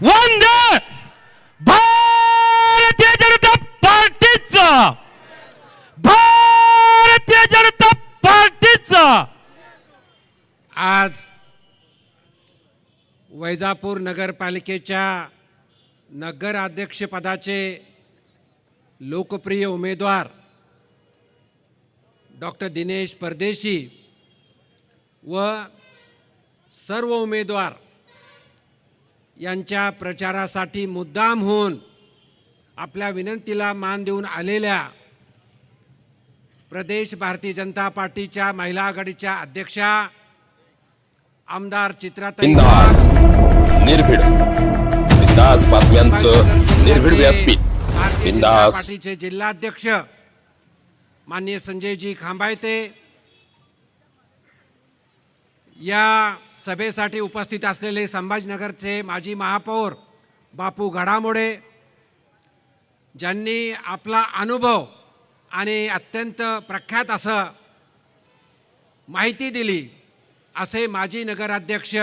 One Bharatiya Janata पार्टीचा. भारतीय जनता पार्टीचा. आज वैजापूर नगरपालिकेच्या नगराध्यक्षपदाचे लोकप्रिय उमेदवार डॉक्टर दिनेश परदेशी व सर्व उमेदवार यांच्या प्रचारासाठी मुद्दाम होऊन आपल्या विनंतीला मान देऊन आलेल्या प्रदेश भारतीय जनता पार्टीच्या महिला आघाडीच्या अध्यक्षा आमदार चित्राताई बिंदास निर्भीड. निर्भीड व्यासपीठ. पार्टीचे जिल्हाध्यक्ष माननीय संजयजी खांबायते. या सभेसाठी उपस्थित असलेले संभाजीनगरचे माजी महापौर बापू घडामोडे ज्यांनी आपला अनुभव आणि अत्यंत प्रख्यात असं माहिती दिली असे माजी नगराध्यक्ष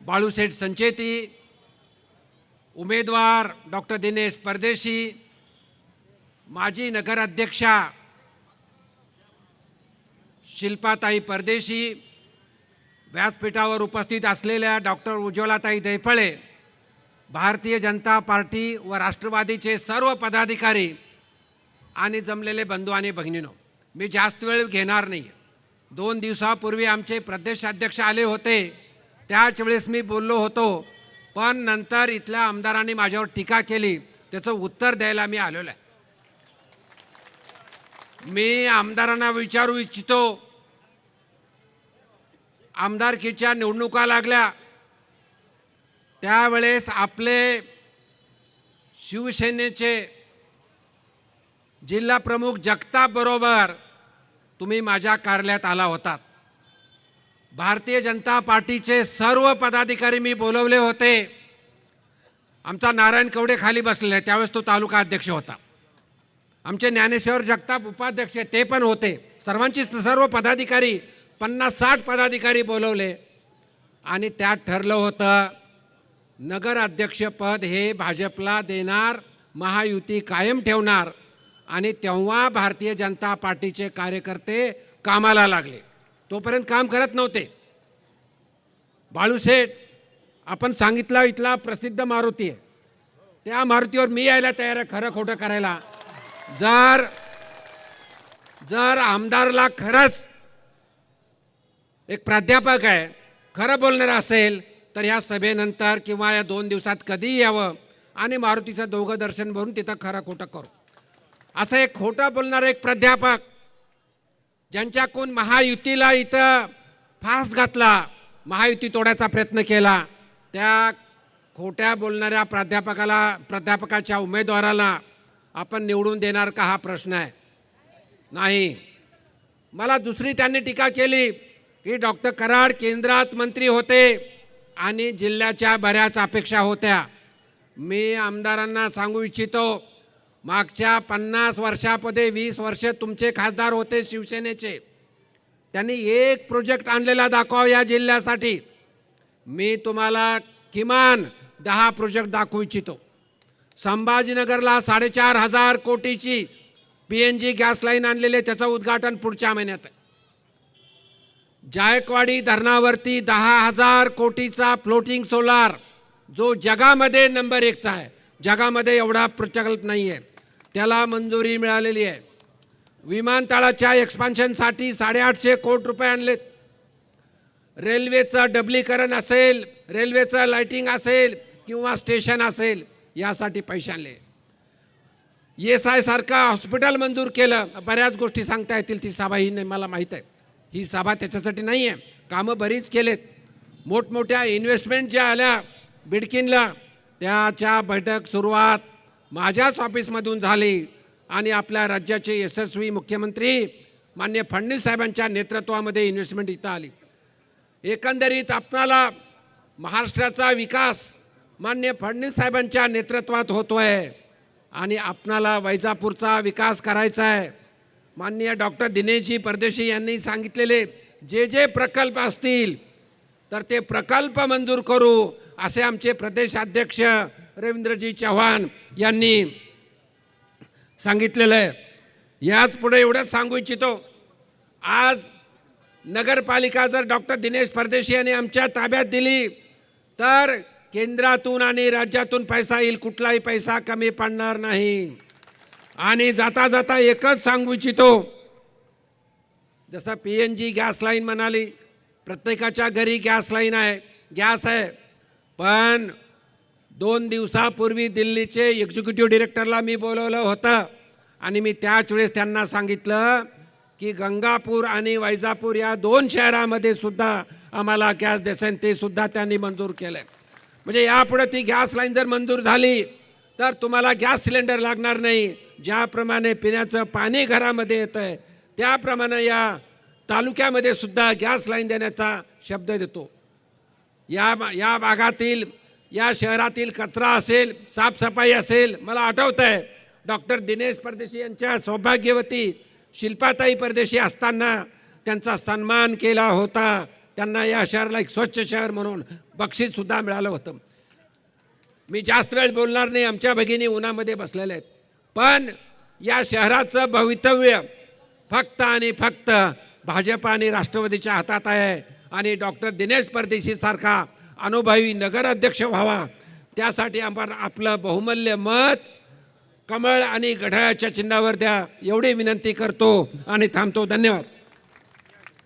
बाळूसेठ संचेती उमेदवार डॉक्टर दिनेश परदेशी माजी नगराध्यक्षा शिल्पाताई परदेशी व्यासपीठावर उपस्थित असलेल्या डॉक्टर उज्ज्वलाताई दैफळे भारतीय जनता पार्टी व राष्ट्रवादीचे सर्व पदाधिकारी आणि जमलेले बंधू आणि भगिनीनो मी जास्त वेळ घेणार नाही. दोन दिवसापूर्वी आमचे प्रदेशाध्यक्ष आले होते त्याच वेळेस मी बोललो होतो पण नंतर इथल्या आमदारांनी माझ्यावर टीका केली त्याचं उत्तर द्यायला मी आलेलो आहे. मी आमदारांना विचारू इच्छितो आमदारकीच्या निवडणुका लागल्या. त्यावेळेस आपले शिवसेनेचे जिल्हा प्रमुख जगताप बरोबर तुम्ही माझ्या कार्यालयात आला होतात. भारतीय जनता पार्टीचे सर्व पदाधिकारी मी बोलवले होते. आमचा नारायण कवडे खाली बसलेले त्यावेळेस तो तालुका अध्यक्ष होता. आमचे ज्ञानेश्वर जगताप उपाध्यक्ष ते पण होते. सर्वांची सर्व पदाधिकारी पन्नास साठ पदाधिकारी बोलवले. आणि त्यात ठरलं होतं नगराध्यक्षपद हे भाजपला देणार महायुती कायम ठेवणार. आणि तेव्हा भारतीय जनता पार्टीचे कार्यकर्ते कामाला लागले. तोपर्यंत काम करत नव्हते. बाळूशेठ आपण सांगितलं इथला प्रसिद्ध मारुती आहे. त्या मारुतीवर मी यायला तयार आहे खरं खोटं करायला. जर जर आमदारला खरंच एक प्राध्यापक आहे. खरं बोलणारं असेल तर ह्या सभेनंतर किंवा या दोन दिवसात कधीही यावं आणि मारुतीचं दोघं दर्शन भरून तिथं खरं खोटं करू. असं एक खोटं बोलणारं एक प्राध्यापक ज्यांच्याकडून महायुतीला इथं फास घातला महायुती तोडायचा प्रयत्न केला त्या खोट्या बोलणाऱ्या प्राध्यापकाला प्राध्यापकाच्या उमेदवाराला आपण निवडून देणार का हा प्रश्न आहे. नाही. मला दुसरी त्यांनी टीका केली की डॉक्टर कराड केंद्रात मंत्री होते आणि जिल्ह्याच्या बऱ्याच अपेक्षा होत्या. मी आमदारांना सांगू इच्छितो मागच्या पन्नास वर्षामध्ये वीस वर्ष तुमचे खासदार होते शिवसेनेचे. त्यांनी एक प्रोजेक्ट आणलेला दाखवा या जिल्ह्यासाठी. मी तुम्हाला किमान दहा प्रोजेक्ट दाखवू इच्छितो. संभाजीनगरला साडेचार हजार कोटीची P N G gas line आणलेली आहे त्याचं उद्घाटन पुढच्या महिन्यात आहे. जायकवाडी धरणावरती दहा हजार कोटीचा फ्लोटिंग सोलार जो जगामध्ये नंबर एकचा आहे. जगामध्ये एवढा प्रचलित नाही आहे त्याला मंजुरी मिळालेली आहे. विमानतळाच्या एक्सपान्शनसाठी साडेआठशे कोटी रुपये आणलेत. रेल्वेचं डबलीकरण असेल रेल्वेचं लाइटिंग असेल किंवा स्टेशन असेल यासाठी पैसे आणले. एस आय सारखं हॉस्पिटल मंजूर केलं. बऱ्याच गोष्टी सांगता येतील ती सभा मला माहीत आहे. ही सभा त्याच्यासाठी नाही आहे कामं बरीच केलेत. मोठमोठ्या इन्व्हेस्टमेंट ज्या आल्या बिडकिनला त्याच्या बैठक सुरुवात माझ्याच ऑफिसमधून झाली आणि आपल्या राज्याचे यशस्वी मुख्यमंत्री मान्य फडणवीस साहेबांच्या नेतृत्वामध्ये इन्व्हेस्टमेंट इथं आली. एकंदरीत आपणाला महाराष्ट्राचा विकास मान्य फडणवीस साहेबांच्या नेतृत्वात आहे आणि आपणाला वैजापूरचा विकास करायचा आहे माननीय डॉक्टर दिनेशजी परदेशी यांनी सांगितलेले जे जे प्रकल्प असतील तर ते प्रकल्प मंजूर करू असे आमचे प्रदेशाध्यक्ष रवींद्रजी चव्हाण यांनी सांगितलेलं आहे. याच पुढे एवढंच सांगू इच्छितो आज नगरपालिका जर डॉक्टर दिनेश परदेशी यांनी आमच्या ताब्यात दिली तर केंद्रातून आणि राज्यातून पैसा येईल कुठलाही पैसा कमी पडणार नाही. आणि जाता जाता एकच सांगू इच्छितो. जसं P N G gas line म्हणाली प्रत्येकाच्या घरी गॅस लाईन आहे गॅस आहे. पण दोन दिवसापूर्वी दिल्लीचे एक्झिक्युटिव्ह डिरेक्टरला मी बोलवलं होतं आणि मी त्याच वेळेस त्यांना सांगितलं की गंगापूर आणि वैजापूर या दोन शहरामध्ये सुद्धा आम्हाला गॅस देसन ते सुद्धा त्यांनी मंजूर केलं म्हणजे यापुढे ती गॅस लाईन जर मंजूर झाली तर तुम्हाला गॅस सिलेंडर लागणार नाही. ज्याप्रमाणे पिण्याचं पाणी घरामध्ये येतं आहे त्याप्रमाणे या तालुक्यामध्ये सुद्धा गॅस लाईन देण्याचा शब्द देतो. या या भागातील या शहरातील कचरा असेल साफसफाई असेल मला आठवतं आहे डॉक्टर दिनेश परदेशी यांच्या सौभाग्यवती शिल्पाताई परदेशी असताना त्यांचा सन्मान केला होता. त्यांना या शहराला एक स्वच्छ शहर म्हणून बक्षीससुद्धा मिळालं होतं. मी जास्त वेळ बोलणार नाही आमच्या भगिनी उन्हामध्ये बसलेल्या आहेत. पण या शहराचं भवितव्य फक्त आणि फक्त भाजप आणि राष्ट्रवादीच्या हातात आहे आणि डॉक्टर दिनेश परदेशी सारखा अनुभवी नगराध्यक्ष व्हावा. त्यासाठी आपण आपलं बहुमूल्य मत कमळ आणि घड्याळाच्या चिन्हावर द्या. एवढी विनंती करतो आणि थांबतो. धन्यवाद.